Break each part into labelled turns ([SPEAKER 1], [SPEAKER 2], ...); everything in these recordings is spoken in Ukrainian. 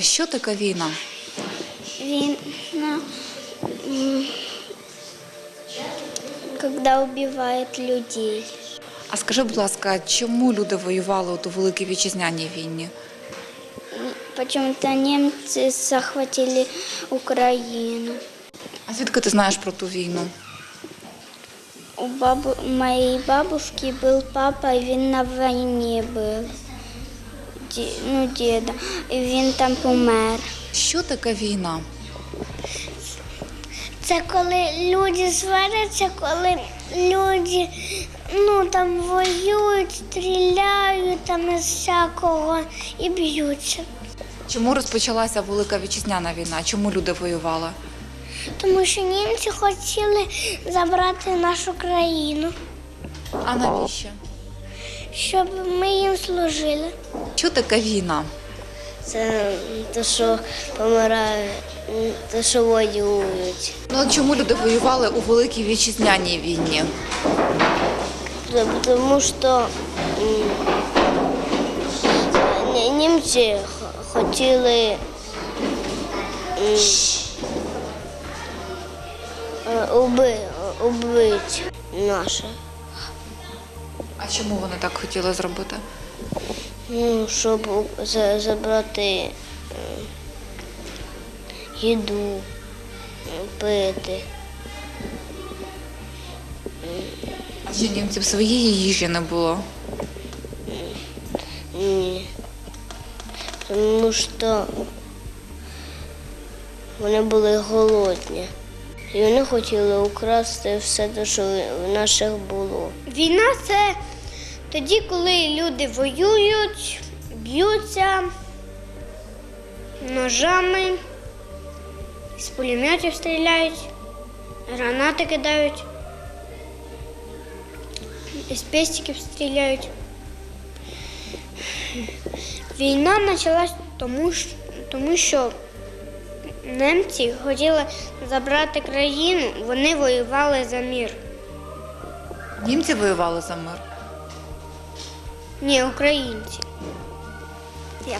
[SPEAKER 1] Що таке війна?
[SPEAKER 2] Війна, м, когда убивают людей.
[SPEAKER 1] А скажи, будь ласка, чому люди воювали у Великій Вітчизняній війні?
[SPEAKER 2] Почему-то немцы захватили Украину.
[SPEAKER 1] А звідки ти знаєш про ту війну?
[SPEAKER 2] У бабу, моей бабушки был папа, і він на війні був. Ну, діда. І він там помер.
[SPEAKER 1] Що таке війна?
[SPEAKER 2] Це коли люди сваряться, коли люди ну, там воюють, стріляють там із всякого і б'ються.
[SPEAKER 1] Чому розпочалася Велика Вітчизняна війна? Чому люди воювали?
[SPEAKER 2] Тому що німці хотіли забрати нашу країну,
[SPEAKER 1] А навіщо?
[SPEAKER 2] Щоб ми їм служили.
[SPEAKER 1] Що таке війна?
[SPEAKER 3] Це те, що помирає, те, що воюють.
[SPEAKER 1] Ну от чому люди воювали у Великій Вітчизняній війні?
[SPEAKER 3] Тому що німці хотіли е, убити наше.
[SPEAKER 1] А чому вони так хотіли зробити?
[SPEAKER 3] Ну, щоб за- забрати е, їду, е, пити.
[SPEAKER 1] А що німців своєї їжі не було?
[SPEAKER 3] Ні. Тому що вони були голодні. І вони хотіли украсти все те, що в наших було.
[SPEAKER 2] Війна це тоді, коли люди воюють, б'ються ножами, з пулеметів стріляють, гранати кидають, із пестиків стріляють. Війна почалась тому, тому що немці хотіли забрати країну, вони воювали за мир.
[SPEAKER 1] Німці воювали за мир.
[SPEAKER 2] Ні, українці. Я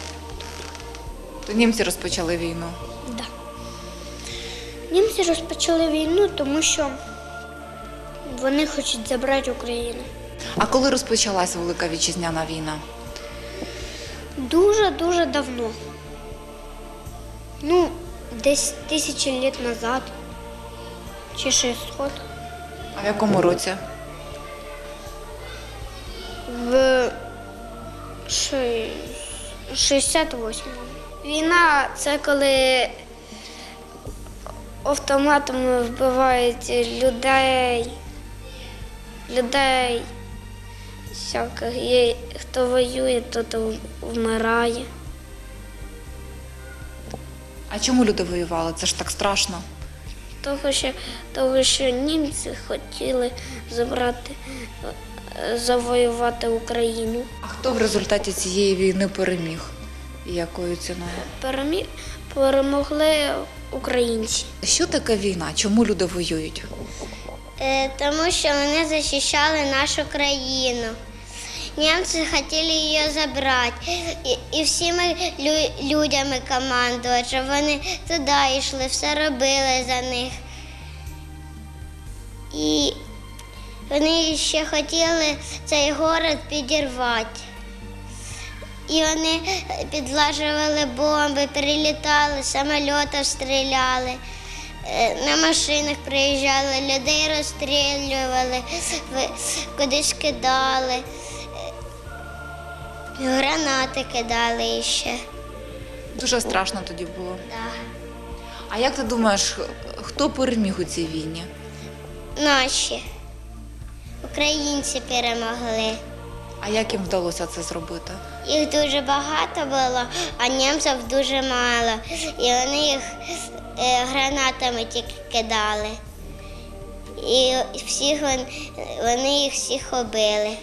[SPEAKER 1] То німці розпочали війну.
[SPEAKER 2] да. Німці розпочали війну, тому що вони хочуть забрати Україну.
[SPEAKER 1] А коли розпочалася Велика Вітчизняна війна?
[SPEAKER 2] Дуже-дуже давно. Ну, десь тисячі літ назад. Чи 600.
[SPEAKER 1] А в якому році?
[SPEAKER 2] В 68. Війна це коли автоматами вбивають людей, людей всяких. І хто воює, тот вмирає.
[SPEAKER 1] А чому люди воювали? Це ж так страшно.
[SPEAKER 2] Того, що, того, що німці хотіли забрати, завоювати Україну.
[SPEAKER 1] А хто в результаті цієї війни переміг? І якою ціною?
[SPEAKER 2] Перемі... Перемогли українці.
[SPEAKER 1] Що таке війна? Чому люди воюють?
[SPEAKER 2] Е, тому що вони захищали нашу країну. Німці хотіли її забрати. І, і всіми лю- людьми командувати, щоб вони туди йшли, все робили за них. І вони ще хотіли цей город підірвати. І вони підлажували бомби, прилітали, самольотів стріляли, е, на машинах приїжджали, людей розстрілювали, кудись кидали, е, гранати кидали ще.
[SPEAKER 1] Дуже страшно тоді було.
[SPEAKER 2] Да.
[SPEAKER 1] А як ти думаєш, хто переміг у цій війні?
[SPEAKER 2] Наші українці перемогли.
[SPEAKER 1] А як їм вдалося це зробити?
[SPEAKER 2] Їх дуже багато було, а німців дуже мало. І вони їх е, гранатами тільки кидали. І всіх вон- вони їх всіх убили.